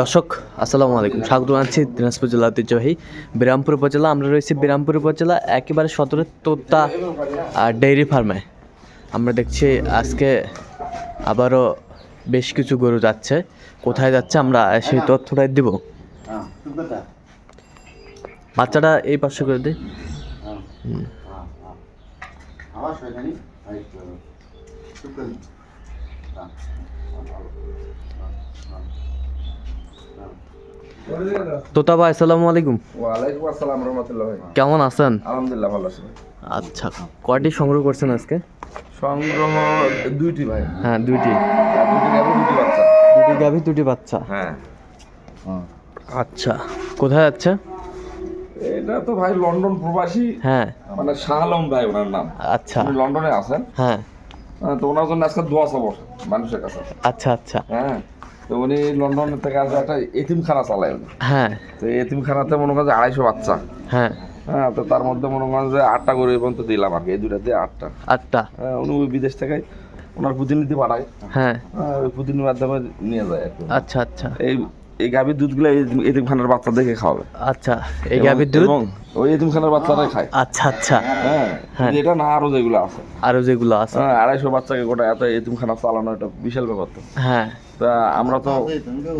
দর্শক, আসসালামু আলাইকুম। স্বাগত জানাচ্ছি দিনাজপুর জেলা ঐতিহ্যবাহী বিরামপুর উপজেলা। আমরা রয়েছি বিরামপুর উপজেলা, একেবারে সদরে তোতা ডেইরি ফার্মে। আমরা দেখছি আজকে আবারও বেশ কিছু গরু যাচ্ছে। কোথায় যাচ্ছে আমরা সেই তথ্যটাই দিব। বাচ্চাটা এই পাশে করে দিই। তোতা ভাই আসসালামু আলাইকুম। ওয়ালাইকুম আসসালাম রহমতুল্লাহ কেমন আছেন? আলহামদুলিল্লাহ ভালো আছি আচ্ছা কয়টি সংগ্রহ করছেন আজকে? সংগ্রহ দুইটি ভাই। হ্যাঁ দুইটি। দুটি গাভী দুটি বাচ্চা। দুটি গাভী দুটি বাচ্চা। হ্যাঁ। আচ্ছা কোথায় যাচ্ছে? এটা তো ভাই লন্ডন প্রবাসী। হ্যাঁ। মানে শাহ আলম ভাই ওনার নাম। আচ্ছা। লন্ডনে আছেন। হ্যাঁ। তো ওনার জন্য আজকে দোয়া সবর মানুষের কাছে। আচ্ছা আচ্ছা। হ্যাঁ তো উনি লন্ডন থেকে আসবে একটা এতিমখানা চালায় উনি হ্যাঁ। তো এতিমখানাতে মনে করেন যে আড়াইশো বাচ্চা। হ্যাঁ। হ্যাঁ তো তার মধ্যে মনে করেন যে আটটা গরু এই পর্যন্ত দিলাম আর কি এই দুটা দিয়ে আটটা। আটটা। হ্যাঁ, উনি ওই বিদেশ থেকে ওনার প্রতিনিধি পাঠায়। হ্যাঁ। হ্যাঁ, ওই প্রতিনিধির মাধ্যমে নিয়ে যায় আর কি। আচ্ছা আচ্ছা। এই এই গাভীর দুধগুলো এতিমখানার বাচ্চা দেখে খাওয়াবে। আচ্ছা এই গাভীর দুধ? ওই এতিমখানার বাচ্চারাই খায়। আচ্ছা আচ্ছা। হ্যাঁ হ্যাঁ। এটা না আরও যেগুলো আছে। আরও যেগুলো আছে। হ্যাঁ আড়াইশো বাচ্চাকে গোটা এত এতিমখানা চালানো এটা বিশাল ব্যাপার তো। হ্যাঁ। তা আমরা তো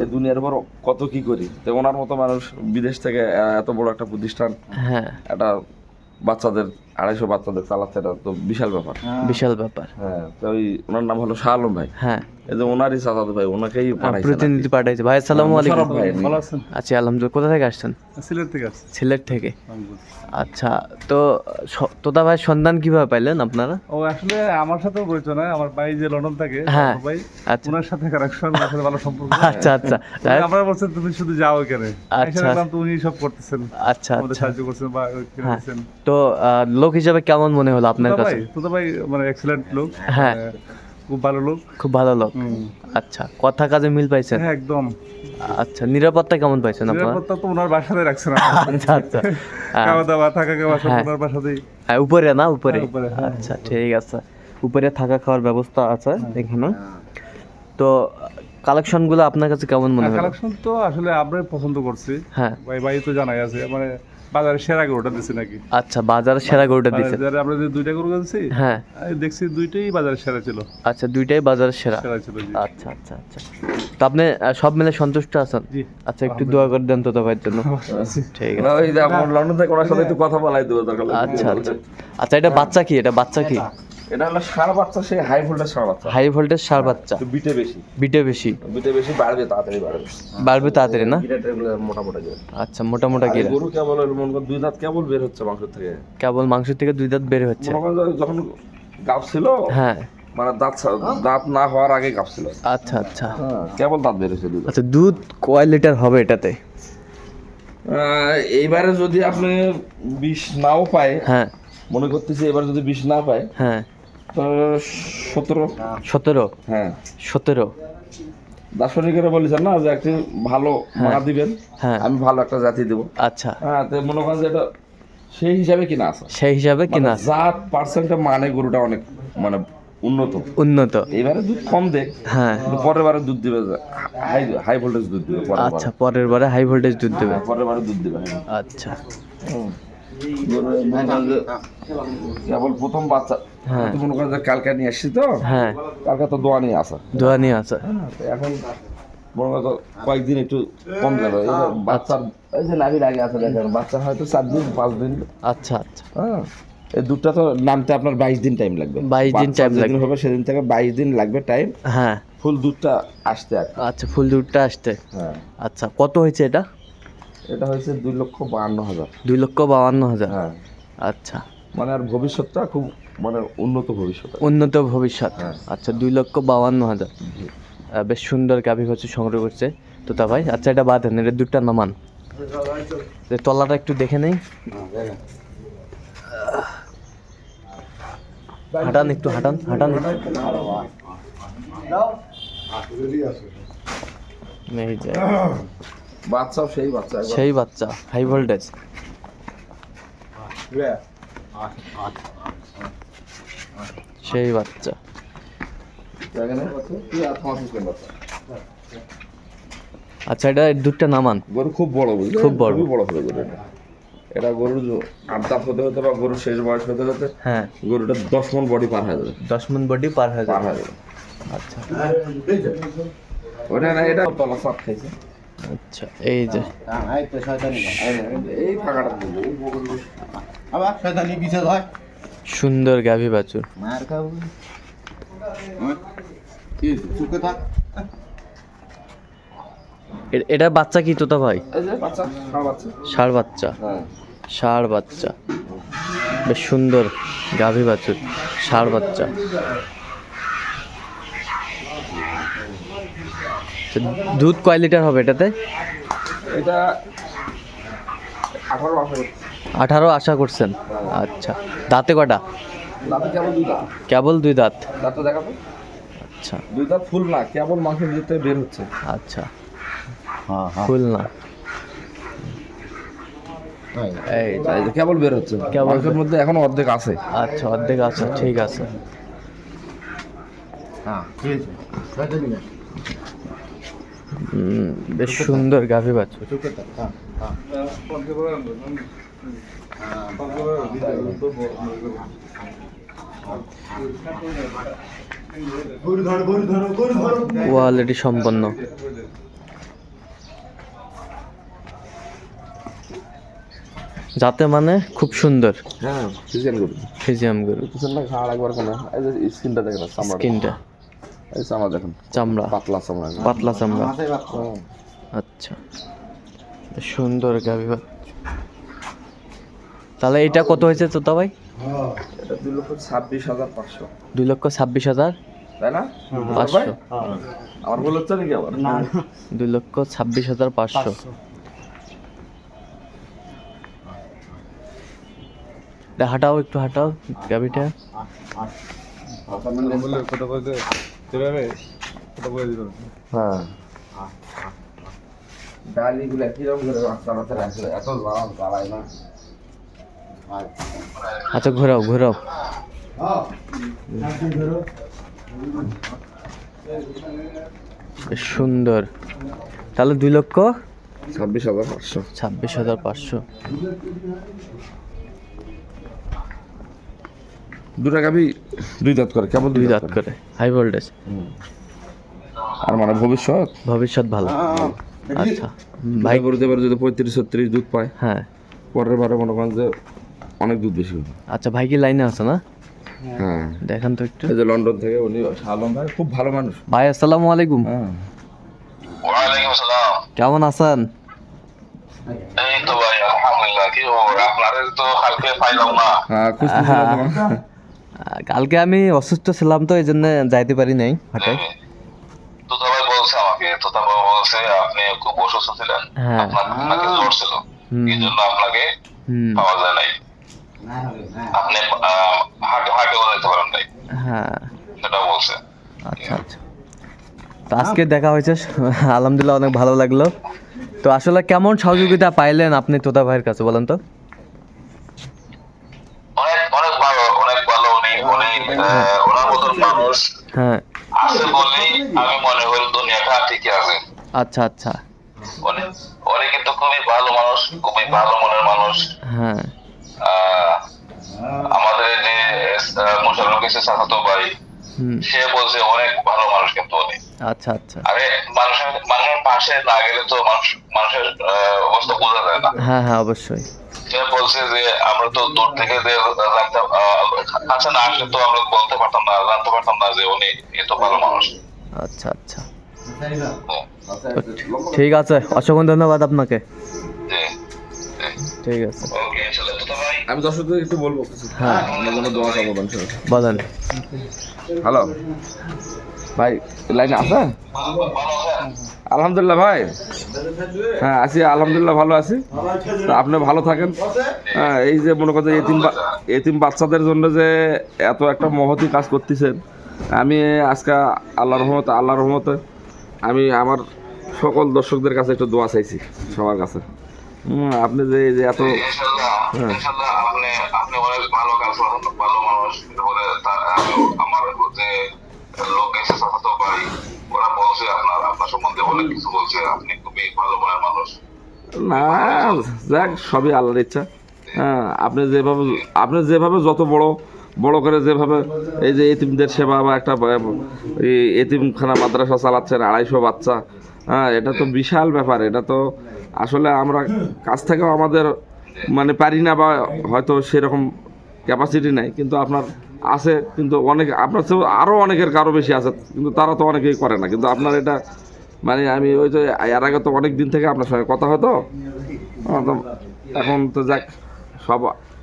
এই দুনিয়ার পর কত কি করি? তো ওনার মতো মানুষ বিদেশ থেকে এত বড় একটা প্রতিষ্ঠান হ্যাঁ। একটা বাচ্চাদের আড়াইশো বাচ্চাদের চালাচ্ছে এটা তো বিশাল ব্যাপার। বিশাল ব্যাপার। হ্যাঁ তো ওই ওনার নাম হলো শাহ আলম ভাই। হ্যাঁ। এই যে ওনারই চাচাতো ভাই ওনাকেই পাঠাইছে প্রতিনিধি পাঠাইছে। ভাই আসসালামু আলাইকুম। ভালো আছেন? আচ্ছা আলহামদুলিল্লাহ। কোথা থেকে আসছেন? সিলেট থেকে আসছি। সিলেট থেকে? আচ্ছা তো তোতা ভাই সন্ধান কীভাবে পাইলেন আপনারা? ও আসলে আমার সাথেও পরিচয় নয় আমার ভাই যে লন্ডন থাকে হ্যাঁ। ভাই আচ্ছা। ওনার সাথে কানেকশন ওনার ভালো সম্পর্ক। আচ্ছা আচ্ছা। আমরা বলছেন তুমি শুধু যাও এখানে। আচ্ছা। তো উনি সব করতেছেন। আচ্ছা আমাদের সাহায্য করছেন বা হ্যাঁ। তো লোক হিসাবে কেমন মনে হলো আপনার কাছে? ভাই ভাই মানে এক্সেলেন্ট লোক। হ্যাঁ। খুব ভালো লোক। খুব ভালো লোক। আচ্ছা কথা কাজে মিল পাইছেন? হ্যাঁ একদম। আচ্ছা নিরাপত্তা কেমন পাইছেন আপনারা? নিরাপত্তা তো ওনার বাসাতে রাখছেন আচ্ছা আচ্ছা। খাওয়া দাওয়া থাকা খাওয়া সব হ্যাঁ। ওনার বাসাতেই। হ্যাঁ, উপরে না উপরে? হ্যাঁ, হ্যাঁ। আচ্ছা ঠিক আছে। উপরে থাকা খাওয়ার ব্যবস্থা আছে এখানে। তো কালেকশনগুলো আপনার কাছে কেমন মনে হয় কালেকশন তো আসলে আমরাই পছন্দ করছি। হ্যাঁ। ভাই ভাই তো জানাই আছে। মানে বাজারে সেরা গরুটা দিছি নাকি? আচ্ছা বাজারে সেরা গরুটা দিচ্ছেন বাজারে আমরা যে দুইটা গরু কিনছি হ্যাঁ। দেখছি দুইটাই বাজারে সেরা ছিল। আচ্ছা দুইটাই বাজারে সেরা। সেরা ছিল আচ্ছা আচ্ছা আচ্ছা। তো আপনি সব মিলে সন্তুষ্ট আছেন? আচ্ছা একটু দোয়া করে দেন তো ভাইয়ের জন্য। ঠিক আছে। ওই যে আমার লন্ডন থেকে ওনার সাথে একটু কথা বলাই দেবো দরকার আচ্ছা আচ্ছা। আচ্ছা এটা বাচ্চা কি? এটা বাচ্চা কি? এটা হলো সার বাচ্চা সেই হাই ভোল্টেজ সার বাচ্চা। হাই ভোল্টেজ সার বাচ্চা। বিটে বেশি। বিটে বেশি। বিটে বেশি বাড়বে তাড়াতাড়ি বাড়বে। বাড়বে তাড়াতাড়ি না? গিরাটা এগুলো মোটামুটি আচ্ছা মোটা মোটা আর গরু কেবল মনে করো দুই দাঁত কেবল বের হচ্ছে মাংস থেকে। কেবল মাংস থেকে দুই দাঁত বের হচ্ছে। যখন গাপ ছিল হ্যাঁ। মানে দাঁত দাঁত না হওয়ার আগে গাপ ছিল আচ্ছা আচ্ছা। হ্যাঁ কেবল দাঁত বের হচ্ছে দাঁত। আচ্ছা দুধ কয় লিটার হবে এটাতে? এইবারে যদি আপনি বিষ নাও পায় হ্যাঁ। মনে করতেছি এবার যদি বিষ না পায় হ্যাঁ। সতেরো। সতেরো? হ্যাঁ। সতেরো? দার্শনিকেরা বলেছেন না যে একটি ভালো মা দিবেন হ্যাঁ। আমি ভালো একটা জাতি দেবো। আচ্ছা। হ্যাঁ তো মনে করেন যে এটা সেই হিসাবে কিনা আছে। সেই হিসাবে কিনা আছে। জাত পার্সেন্টে মানে গরুটা অনেক মানে উন্নত। উন্নত। এবারে দুধ কম দেখ। হ্যাঁ। পরের বারে দুধ দিবে হাই হাই ভোল্টেজ দুধ দিবে আচ্ছা পরের বারে হাই ভোল্টেজ দুধ দেবে। হ্যাঁ, পরের বারে দুধ দিবে। আচ্ছা। মনে কেবল প্রথম বাচ্চা হ্যাঁ। মনে করেন যে কালকে নিয়ে আসছি তো? হ্যাঁ। কালকে তো দোয়া নিয়ে আসা। দোয়া নিয়ে আছে হ্যাঁ, এখন মনে করো কয়েকদিন একটু কম গেল। যে বাচ্চার এই যে নাভি লাগে আছে দেখেন বাচ্চা হয়তো চার দিন পাঁচ দিন। আচ্ছা আচ্ছা। হ্যাঁ এই দুধটা তো নামতে আপনার বাইশ দিন টাইম লাগবে। 22 দিন time যেদিন হবে সেদিন থেকে বাইশ দিন লাগবে টাইম হ্যাঁ। ফুল দুধটা আসতে আচ্ছা ফুল দুধটা আসতে। হ্যাঁ। আচ্ছা কত হয়েছে এটা? এটা হয়েছে দুই লক্ষ বাহান্ন হাজার। দুই লক্ষ বাহান্ন হাজার? হ্যাঁ। আচ্ছা। মানে আর ভবিষ্যৎটা খুব মানে উন্নত ভবিষ্যৎ উন্নত ভবিষ্যৎ। হ্যাঁ। আচ্ছা দুই লক্ষ বাউান্ন হাজার। বেশ সুন্দর গাভী হচ্ছে সংগ্রহ করছে। তোতা ভাই আচ্ছা এটা বাদ এটা দুটা নামান তলাটা একটু দেখে নেই? হাঁটান একটু হাঁটান হাঁটান এই যে। বাচ্চাও সেই বাচ্চা সেই বাচ্চা হাই ভোল্টেজ সেই বাচ্চা। বাচ্চা আচ্ছা এটা দুধটা নামান। গরু খুব বড় বুঝলি? খুব বড়। বড় হবে গরু এটা গরুর দাঁত হতে হতে বা গরুর শেষ বয়স হতে হতে হ্যাঁ। গরুটা দশ মন বডি পার হয়ে যাবে। দশ মিন বডি পার হয়ে পার হয়ে যাবে। আচ্ছা। ওটা না এটা তলা সাপ খাইছে। আচ্ছা এই যে। সুন্দর গাভী বাছুর। এটা বাচ্চা কি তোতা ভাই? ষাঁড় বাচ্চা। ষাড় বাচ্চা। বেশ সুন্দর গাভী বাছুর, ষাড় বাচ্চা। দুধ কয় লিটার হবে এটাতে? এটা আঠারো মাসের আঠারো আশা করছেন? আচ্ছা। দাঁতে কটা দাঁতে কেবল দুই দাঁত। দাঁত? দেখাবো আচ্ছা। দুই দাঁত ফুল না কেবল মাংসের ভিতরে বের হচ্ছে। আচ্ছা। হ্যাঁ হ্যাঁ। ফুল না। এই কেবল বের হচ্ছে। কেবল মধ্যে এখনও অর্ধেক আছে। আচ্ছা অর্ধেক আছে ঠিক আছে হ্যাঁ ঠিক আছে শয়তানি না হুম, বেশ সুন্দর গাভী চুকে থাক হ্যাঁ হ্যাঁ। কোয়ালিটি সম্পন্ন। যাতে মানে খুব সুন্দর। হ্যাঁ সিজন গরু। ফিজিয়াম গরু। পিছনটা ঘাড় একবার কেন? এই যে স্কিনটা দেখেন স্কিনটা। এই চামড়া দেখেন চামড়া। পাতলা চামড়া। পাতলা চামড়া। মাথায় বাচ্চা। হ্যাঁ। আচ্ছা সুন্দর গাভী তাহলে এটা কত হয়েছে তোতা ভাই? দুই লক্ষ ছাব্বিশ হাজার। পাঁচশো দুই লক্ষ ছাব্বিশ হাজার। তাই না পাঁচশো আমার ভুল হচ্ছে নাকি আবার? দুই লক্ষ ছাব্বিশ হাজার পাঁচশো। হাঁটাও একটু হাঁটাও গাভিটা। হ্যাঁ। ডালিগুলো কীরকম করে রাস্তা রাস্তা রাখলে এত লাল জ্বালায় না। আচ্ছা ঘোরাও ঘোরাও। বেশ সুন্দর। তাহলে দুই লক্ষ? ছাব্বিশ হাজার পাঁচশো। ছাব্বিশ হাজার পাঁচশো। দুটা গাভি দুই দাঁত করে কেবল দুই দাঁত করে? হাই ভোল্টেজ আর মানে ভবিষ্যৎ? ভবিষ্যৎ ভালো। আচ্ছা। ভাই ভাই গরুতে এবার যদি পঁয়ত্রিশ ছত্রিশ দুধ পায় হ্যাঁ। পরের বারে মনে করেন যে অনেক দুধ বেশি হবে। আচ্ছা ভাই কি লাইনে আছে না? হ্যাঁ। দেখান তো একটু। এই যে লন্ডন থেকে উনি শালম ভাই খুব ভালো মানুষ। ভাই আসসালামু আলাইকুম। হ্যাঁ। ওয়ালাইকুম আসসালাম। কেমন আছেন? এই তো ভাই আলহামদুলিল্লাহ কি খবর? আপনাদের তো কালকে পাইলাম না। হ্যাঁ। আহ, কালকে আমি অসুস্থ ছিলাম তো এই জন্য যাইতে পারি নাই হাটে। তোতা ভাই বলছে আমাকে তোতা ভাই বলছে আপনি খুব অসুস্থ ছিলেন। হ্যাঁ। আপনাকে জ্বর ছিল। এই জন্য আপনাকে পাওয়া যায় নাই। আপনি আহ, হাটে যেতে পারেন নাই। হ্যাঁ। সেটা বলছে। আচ্ছা আচ্ছা। তো আজকে দেখা হয়েছে আলহামদুলিল্লাহ অনেক ভালো লাগল। তো আসলে কেমন সহযোগিতা পাইলেন আপনি তোতা ভাইয়ের কাছে বলেন তো? হ্যাঁ। আছে বলেই আমি মনে করি দুনিয়াটা ঠিকই আছে। আচ্ছা আচ্ছা। উনি কিন্তু খুবই ভালো মানুষ খুবই ভালো মনের মানুষ। হ্যাঁ। আমাদের যে মোশারফ কিছু সাহাতো ভাই সে বলছে অনেক ভালো মানুষ কিন্তু উনি। আচ্ছা আচ্ছা। আরে মানুষের মানুষের পাশে না গেলে তো মানুষ মানুষের অবস্থা বোঝা যায় না। হ্যাঁ হ্যাঁ অবশ্যই। সে বলছে যে আমরা তো দূর থেকে যে আহ, না আসলে তো আমরা বলতে পারতাম না জানতে পারতাম না যে উনি এত ভালো মানুষ। আচ্ছা আচ্ছা। হুম, ঠিক আছে অসংখ্য ধন্যবাদ আপনাকে। ঠিক আছে। ওকে ইনশাআল্লাহ তো ভাই। আমি দর্শকদের একটু বলব হ্যাঁ। দোয়া বলেন। হ্যালো। ভাই, লাইনে আছেন? আলহামদুলিল্লাহ ভাই। হ্যাঁ আছি, আলহামদুলিল্লাহ ভালো আছি। আপনি ভালো থাকেন। হ্যাঁ এই যে মনে করেন এতিম এতিম বাচ্চাদের জন্য যে এত একটা মহতি কাজ করতেছেন, আমি আজকে আল্লাহ রহমতে আল্লাহ রহমতে আমি আমার সকল দর্শকদের কাছে একটু দোয়া চাইছি সবার কাছে। আপনি যে এই যে এত হ্যাঁ। আপনি লোক এসে সাথে ভাই ওরা বলছে আপনার আপনার সম্বন্ধে অনেক কিছু বলছে আপনি খুব খুবই ভালো মনের মানুষ। না যাক সবই আল্লাহর ইচ্ছা। হ্যাঁ। আপনি যেভাবে আপনি যেভাবে যত বড় বড় করে যেভাবে এই যে এতিমদের সেবা বা একটা এতিমখানা মাদ্রাসা চালাচ্ছেন আড়াইশো বাচ্চা হ্যাঁ এটা তো বিশাল ব্যাপার এটা তো আসলে আমরা কাছ থেকেও আমাদের মানে পারি না বা হয়তো সেরকম ক্যাপাসিটি নাই, কিন্তু আপনার আছে, কিন্তু অনেক, আপনার চেয়েও আরও অনেকের কারও বেশি আছে, কিন্তু তারা তো অনেকেই করে না কিন্তু আপনার এটা মানে আমি ওই যে, এর আগে তো অনেক দিন থেকে আপনার সঙ্গে কথা হতো এখন তো যাক, সব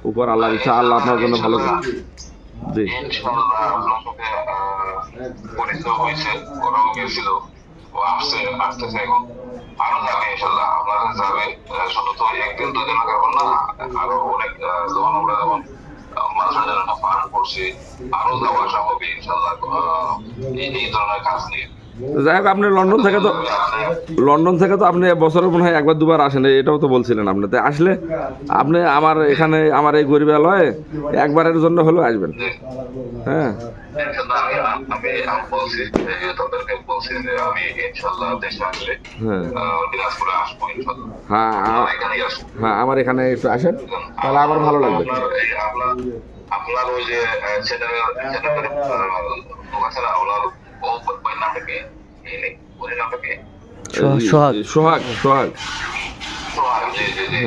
উপর আল্লাহ ইচ্ছা আল্লাহ আপনার জন্য ভালো। জি আরও যাবে ইনশাল্লাহ আপনার শুধু তো একদিন দুদিন কারণ না, আরও অনেক আমরা মানুষের করছি আরও যাওয়া আসা হবে ইনশাল্লাহ এই ধরনের কাজ নিয়ে। যাই হোক আপনি লন্ডন থেকে তো লন্ডন থেকে তো আপনি বছরে মনে হয় একবার দুবার আসেন এটাও তো বলছিলেন আপনি তো আসলে আপনি আমার এখানে আমার এই গরিবালয়ে একবারের জন্য হলেও আসবেন। হ্যাঁ। হ্যাঁ। হ্যাঁ হ্যাঁ আমার এখানে একটু আসেন তাহলে আমার ভালো লাগবে। আপনার ওই যে ছেলের লোক আছে না ওনার ও ওই নামটা কি এই ওই নাটকে। সোহাগ, সোহাগ। সোহাগ সোহাগ। সোহাগ, জি জি জি।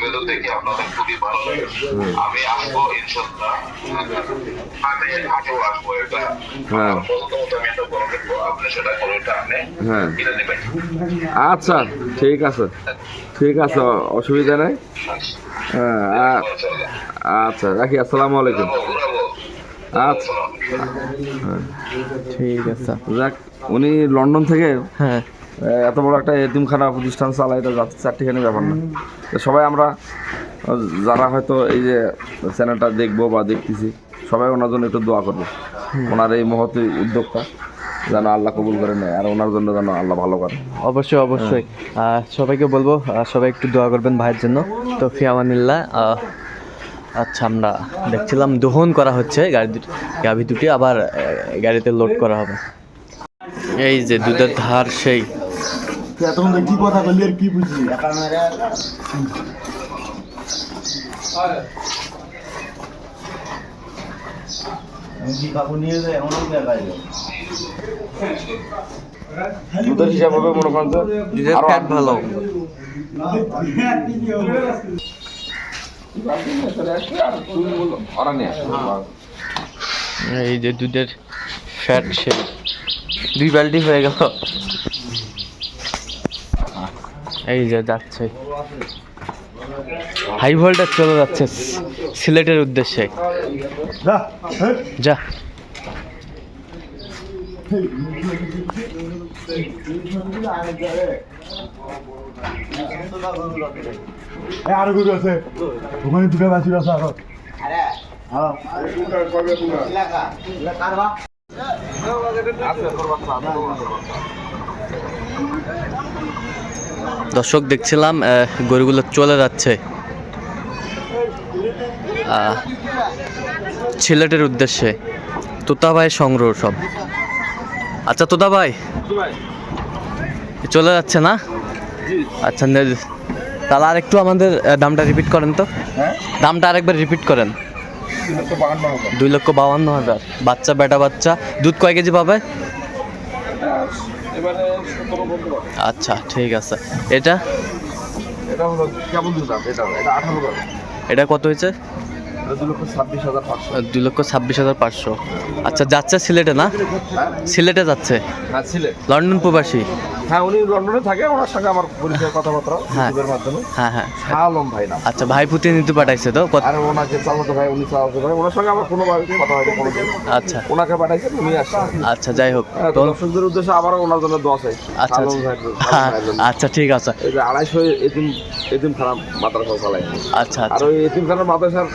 হ্যাঁ, হ্যাঁ। প্রতিবেদন দেখি আপনাদের খুবই ভালো লাগে। আমি আসব ইনশাল্লাহ আমি আসব এটা। হ্যাঁ। করে আপনি সেটা করে আপনি হ্যাঁ। কিনে নেবেন। আচ্ছা ঠিক আছে। ঠিক আছে অসুবিধা নেই। হ্যাঁ আচ্ছা রাখি আসসালামু আলাইকুম। আচ্ছা। ঠিক আছে। যাক উনি লন্ডন থেকে? হ্যাঁ। এত বড় একটা এতিমখানা প্রতিষ্ঠান চালায় এটা যাতে চারটিখানি ব্যাপার না। তো সবাই আমরা যারা হয়তো এই যে চ্যানেলটা দেখব বা দেখতেছি সবাই ওনার জন্য একটু দোয়া করব। ওনার এই মহতি উদ্যোগটা যেন আল্লাহ কবুল করে নেয় আর ওনার জন্য যেন আল্লাহ ভালো করে। অবশ্যই অবশ্যই। সবাইকে বলব সবাই একটু দোয়া করবেন ভাইয়ের জন্য। তো ফিয়ামানিল্লাহ আচ্ছা আমরা দেখছিলাম দহন করা হচ্ছে গাড়ি দুটি গাভি দুটি আবার গাড়িতে লোড করা হবে। এই যে দুধের ধার সেই এতক্ষণ কি কথা বললি আর কি বুঝলি? দুধের হিসাব হবে মনে করেন যে দুধের ফ্যাট ভালো। এই যে দুধের ফ্যাট সে দুই বালতি হয়ে গেল। এই যে যাচ্ছে। হাই ভোল্টেজ চলে যাচ্ছে সিলেটের উদ্দেশ্যে। যা হ্যাঁ। আরও গরু আছে। ওখানে দুটো বাছুর আছে আরও। হ্যাঁ। দর্শক দেখছিলাম গরুগুলো চলে যাচ্ছে। আহ, সিলেটের উদ্দেশ্যে। তোতা ভাই সংগ্রহ সব। আচ্ছা তোতা ভাই চলে যাচ্ছে না? আচ্ছা তাহলে আর একটু আমাদের দামটা রিপিট করেন তো। দামটা আরেকবার রিপিট করেন। দুই লক্ষ বাউান্ন হাজার। বাচ্চা বেটা বাচ্চা। দুধ কয় কেজি পাবে? এবারে। আচ্ছা ঠিক আছে। এটা? এটা হলো কেমন দুধ এটা এটা আঠারো এটা কত হয়েছে? দু লক্ষ ছাব্বিশ হাজার পাঁচশো। দুই লক্ষ ছাব্বিশ হাজার পাঁচশো। আচ্ছা যাচ্ছে সিলেটে না? সিলেটে যাচ্ছে? হ্যাঁ লন্ডন প্রবাসী? হ্যাঁ উনি লন্ডনে থাকে ওনার সঙ্গে আমার পরিচয় কথাবার্তা হ্যাঁ। ইউটিউবের মাধ্যমে। হ্যাঁ হ্যাঁ। শাহ আলম ভাই নাম। আচ্ছা ভাই প্রতিনিধি পাঠাইছে তো? আর ওনাকে চাচাতো ভাই উনি চাচাতো ভাই ওনার সঙ্গে আমার কোনো কথা হয়নি কোনো। আচ্ছা। ওনাকে পাঠাইছেন উনি আসছেন। আচ্ছা যাই হোক। হ্যাঁ, তো দর্শকদের উদ্দেশ্যে আবারও ওনার জন্য দশ চাই। আচ্ছা ভাইয়ের জন্য। আচ্ছা ঠিক আছে। এই যে আড়াইশো এতিম এতিম খারাপ মাদ্রাসা চালাই। আচ্ছা আর আচ্ছা ওই এতিম খানার মাদ্রাসার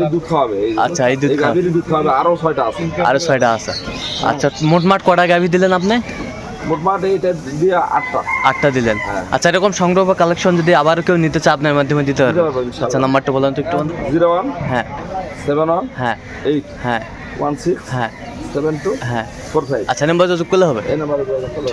এই দুধ খাওয়াবে। আচ্ছা, এই দুধ খাওয়াবে। দুধ খাওয়াবে আরও ছয়টা আছে। আরও ছয়টা আছে। আচ্ছা মোটমাট কটা গাভি দিলেন আপনি? মোটমাট এইটা দিয়ে আটটা। আটটা দিলেন। হ্যাঁ। আচ্ছা এরকম সংগ্রহ বা কালেকশন যদি আবার কেউ নিতে চায় আপনার মাধ্যমে দিতে পারবে। আচ্ছা নাম্বারটা বলেন তো একটু। জিরো ওয়ান হ্যাঁ। সেভেন ওয়ান হ্যাঁ। এইট হ্যাঁ। ওয়ান সিক্স হ্যাঁ। হ্যাঁ। আচ্ছা নাম্বার যোগাযোগ করলে হবে?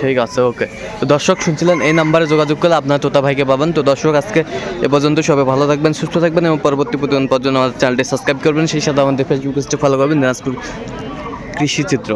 ঠিক আছে ওকে। তো দর্শক শুনছিলেন এই নাম্বারে যোগাযোগ করলে আপনার তোতা ভাইকে পাবেন। তো দর্শক আজকে এ পর্যন্ত সবাই ভালো থাকবেন সুস্থ থাকবেন এবং পরবর্তী প্রতিদিন পর্যন্ত আমাদের চ্যানেলটি সাবস্ক্রাইব করবেন। সেই সাথে আমাদের ফেসবুক পেজটি ফলো করবেন দিনাজপুর কৃষি চিত্র।